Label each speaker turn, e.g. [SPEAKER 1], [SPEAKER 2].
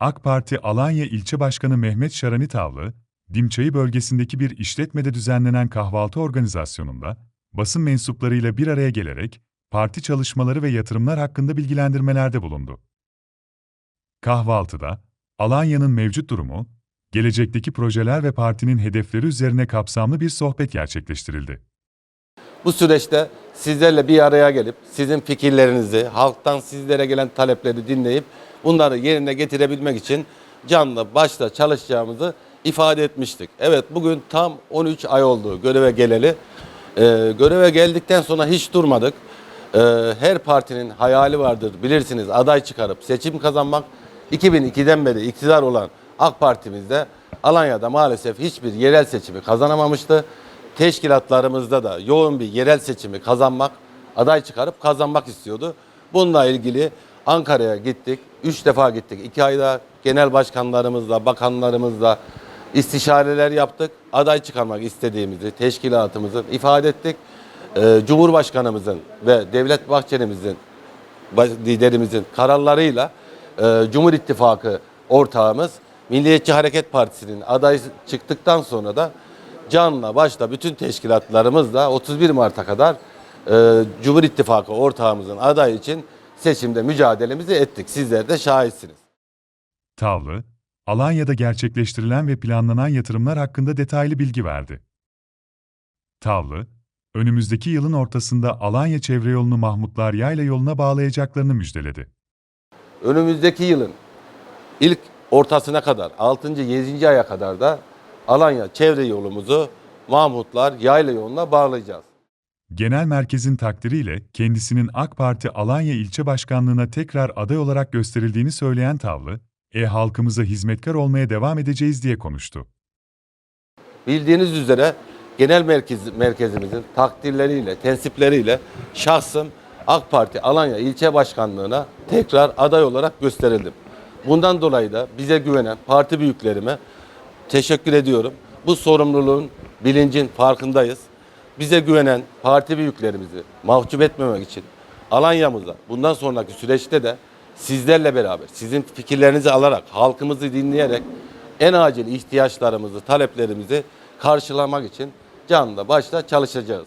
[SPEAKER 1] AK Parti Alanya İlçe Başkanı Mehmet Şarani Tavlı, Dimçayı bölgesindeki bir işletmede düzenlenen kahvaltı organizasyonunda, basın mensuplarıyla bir araya gelerek, parti çalışmaları ve yatırımlar hakkında bilgilendirmelerde bulundu. Kahvaltıda, Alanya'nın mevcut durumu, gelecekteki projeler ve partinin hedefleri üzerine kapsamlı bir sohbet gerçekleştirildi.
[SPEAKER 2] Bu süreçte sizlerle bir araya gelip sizin fikirlerinizi, halktan sizlere gelen talepleri dinleyip bunları yerine getirebilmek için canlı başta çalışacağımızı ifade etmiştik. Evet bugün tam 13 ay oldu göreve geleli. Ee, göreve geldikten sonra hiç durmadık. Ee, her partinin hayali vardır bilirsiniz aday çıkarıp seçim kazanmak. 2002'den beri iktidar olan AK Parti'mizde Alanya'da maalesef hiçbir yerel seçimi kazanamamıştı. Teşkilatlarımızda da yoğun bir yerel seçimi kazanmak, aday çıkarıp kazanmak istiyordu. Bununla ilgili Ankara'ya gittik. Üç defa gittik. İki ayda genel başkanlarımızla, bakanlarımızla istişareler yaptık. Aday çıkarmak istediğimizi, teşkilatımızı ifade ettik. Ee, Cumhurbaşkanımızın ve Devlet Bahçeli'mizin liderimizin kararlarıyla e, Cumhur İttifakı ortağımız Milliyetçi Hareket Partisi'nin adayı çıktıktan sonra da canla başla bütün teşkilatlarımızla 31 Mart'a kadar e, Cumhur İttifakı ortağımızın adayı için seçimde mücadelemizi ettik. Sizler de şahitsiniz.
[SPEAKER 1] Tavlı, Alanya'da gerçekleştirilen ve planlanan yatırımlar hakkında detaylı bilgi verdi. Tavlı, önümüzdeki yılın ortasında Alanya çevre yolunu Mahmutlar Yayla yoluna bağlayacaklarını müjdeledi.
[SPEAKER 2] Önümüzdeki yılın ilk ortasına kadar 6. 7. aya kadar da Alanya çevre yolumuzu Mahmutlar Yayla yoluna bağlayacağız.
[SPEAKER 1] Genel merkezin takdiriyle kendisinin AK Parti Alanya İlçe Başkanlığına tekrar aday olarak gösterildiğini söyleyen Tavlı, e halkımıza hizmetkar olmaya devam edeceğiz diye konuştu.
[SPEAKER 2] Bildiğiniz üzere genel merkez, merkezimizin takdirleriyle, tensipleriyle şahsım AK Parti Alanya İlçe Başkanlığı'na tekrar aday olarak gösterildim. Bundan dolayı da bize güvenen parti büyüklerime teşekkür ediyorum. Bu sorumluluğun, bilincin farkındayız. Bize güvenen parti büyüklerimizi mahcup etmemek için Alanya'mıza bundan sonraki süreçte de sizlerle beraber, sizin fikirlerinizi alarak, halkımızı dinleyerek en acil ihtiyaçlarımızı, taleplerimizi karşılamak için canla başla çalışacağız.